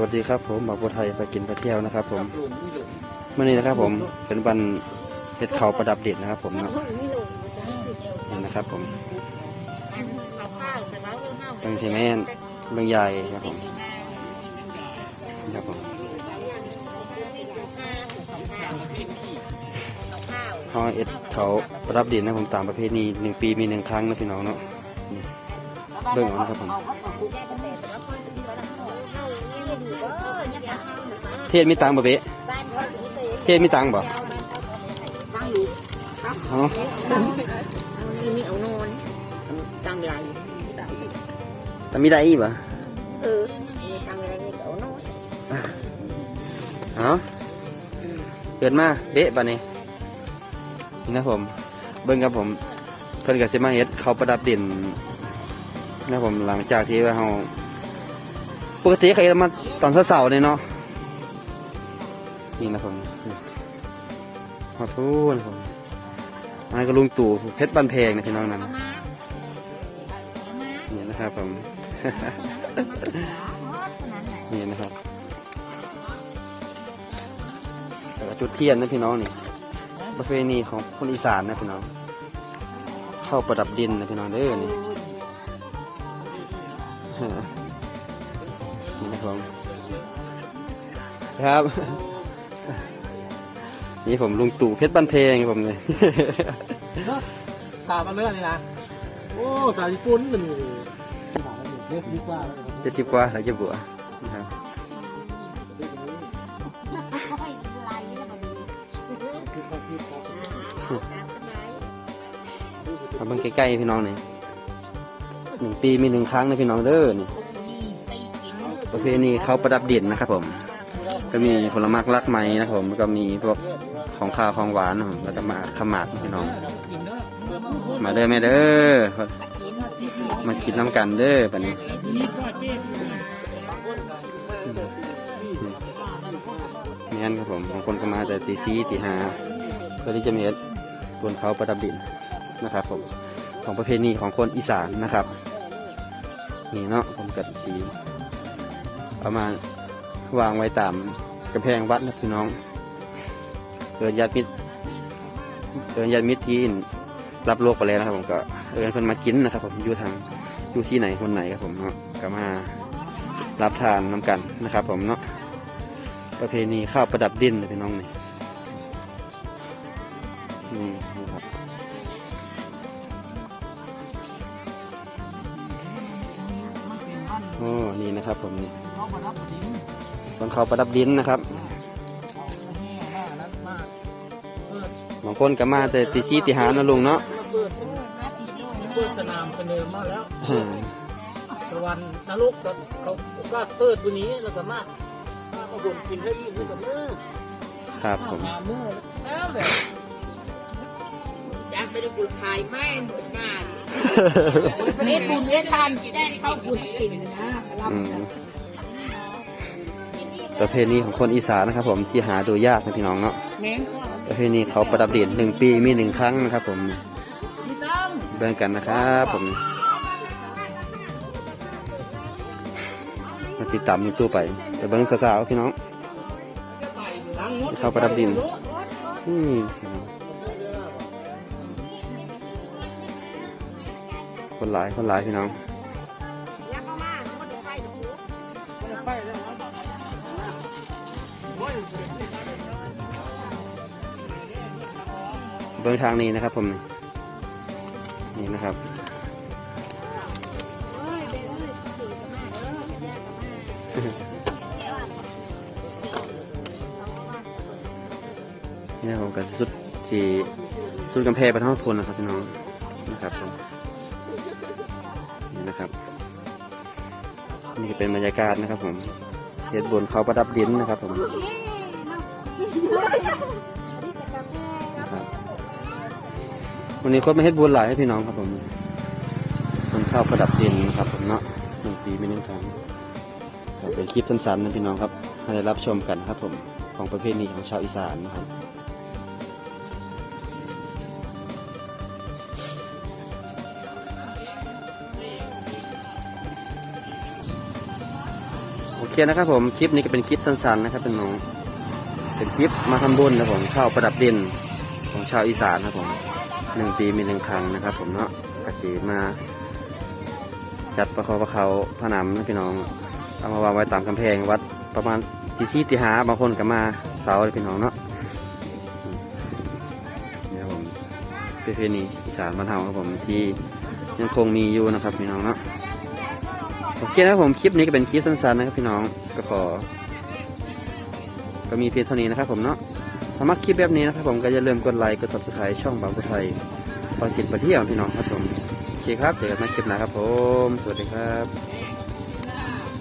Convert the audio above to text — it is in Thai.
วัสดีครับผมหมอบัวไทยไปกินไปเที่ยวนะครับ ผมเมื่อนี้นะครับ ผมเป็นวันเห็ดเขาประดับเด็ดนะครับ ผมเนาะนี่นะครับ ผมเบางทีแม่นเบางใหญ่ครับผมครับผมเขาเอ็ดเขาประดับเด็ดนะผมตามประเพณีหนึ่งปีมีหนึ่งครั้งนะพี่น้องเนาะนี่เบิ่งเอานะครับผม เทศมีตังค์บ่เบะเทศมีตังค์บ่อ๋อมีเอานอนตังไรแต่มีได้อีกบ่เออมีตังไรนี่เอานอนเอ๋อเกิดมาเบะบัดนี้นี่นะผม เบิ่งครับผม เพิ่นก็สิมาเฮ็ดเขาวประดับดินนะผมหลังจากที่ว่าเฮา ปกติเขาเฮ็ดมาตอนเช้าๆนี่เนาะนี่นะผมขอโทษนะผมมาก็ลุงตู่เพชรบ้านแพงนะพี่น้องนั่นนี่นะครับผมนี่นะครับแล้วก็จุดเทียนนะพี่น้องนี่ประเพณีของคนอีสานนะพี่น้อง เข้าประดับดินนะพี่น้องเด้อนี่นี่ ผมครับ นี่ผมลุงตู่เพชรบ้านเพงผมเลยสาวมาเลื่อนนี่นะโอ้สาวญี่ปุ่นกันนี่สาวเด็กดีกว่าเจ็ดสิบกว่าแล้วจะบวชนะครับเอาเบิ่งใกล้ๆพี่น้องนี่หนึ่งปีมีหนึ่งครั้งนะพี่น้องเด้อนี่ ประเพณีเขาประดับดินนะครับผม ก็มีผลไม้รักไม้นะครับผมแล้วก็มีพวกของข้าวของหวานนะครับผมแล้วก็มาขมากพี่น้อง มาเด้อแม่เด้อมากินน้ำกันเด้อปันนี้นี่นครับผมบางคนก็มาแต่ตีซีตีหาเพื่อที่จะมีบนเขาประดับดินนะครับผมของประเพณีของคนอีสานนะครับ นี่เนาะผมกัดสี เอามาวางไว้ตามกำแพงวัดนะพี่น้องเกิดญาติมิตรเกิดญาติมิตรที่รับโลกไปแล้วนะครับ ผมก็เอิญคนมากินนะครับ ผมอยู่ทางอยู่ที่ไหนคนไหนครับผมเนาะก็มารับทานน้ำกันนะครับ ผมเนาะประเพณีข้าวประดับดินนะพี่น้องนี่นี่นะครับ โอ้นี่นะครับผมนี่บนเขาประดับดินนะครับบางคนก็มาแต่ตีซีตีหานะลุงเนาะเปิดสนามเสนอมาแล้วตะวันนรกก็เขาก็เปิดตัวนี้แล้วก็มามาก็บ่นกินได้ยิ่งขึ้นกับมือครับผมหามือแล้วแบบจากไปดูบุญขายแม่หมดงาน เอ็ดบุญเอ็ดทานได้เข้าบุญกินนะรับอืมประเพณีของคนอีสานนะครับ ผมที่หาดูยากนะพี่น้องเนาะแม่งประเพณีเขาประดับดินหนึ่งปีมีหนึ่งครั้งนะครับ ผมพี่ตั้มเบิ่งกันนะครับผมมาติดตามยูทูบไปไปเบิ่งสาวๆพี่น้องเข้าประดับดินอื คนหลายคนหลายพี่น้องเบื้องทางนี้นะครับผมนี่นะครับนี่ผมกับสุดที่สุดกำแพงบรรเทาทนนะครับพี่น้องนะครับผม นี่นะครับ นี่เป็นบรรยากาศนะครับผมเฮ็ดบนเขาประดับดินนะครับผมวันนี้คนมาเฮ็ดบุญหลายให้พี่น้องครับผมคนเข้าประดับดินนะครับผมเนาะหนึ่งปีไม่หนึ่งครั้งเป็นคลิปสั้นๆนะพี่น้องครับ ให้ได้รับชมกันครับผมของประเพณีของชาวอีสานนะครับ คนะครับผมคลิปนี้ก็เป็นคลิปสั้นๆนะครับเป็นน้องเป็นคลิปมาทำบุญนะผมข้าวประดับดินของชาวอีสานนะครับผมหนึ่งปีมีหนึ่งครั้งนะครับ ผมเนาะกสีมาจัดประคอประเขาผนำนะพี่น้อง เอามาวางไว้ตามกำแพงวัดประมาณตีสี่ตีหาบางคนก็มาเสาร์พี่น้องเนาะอืมนี่ครับผมประเพณีอีสานบ้านเฮาครับผมที่ยังคงมีอยู่นะครับพี่น้องเนาะ โอเคนะครับผมคลิปนี้ก็เป็นคลิปสั้นๆนะครับพี่น้องก็ขอ ก็มีเพียงเท่านี้นะครับผมเนาะถ้ามักคลิปแบบนี้นะครับผมก็อย่าลืมกดไลค์กดซับสไครต์ช่องบางพุไทยตอนกินไปเที่ยวพี่น้องครับผมโอเคครับเจอกันใหม่คลิปหน้าครับผม สวัสดีครับ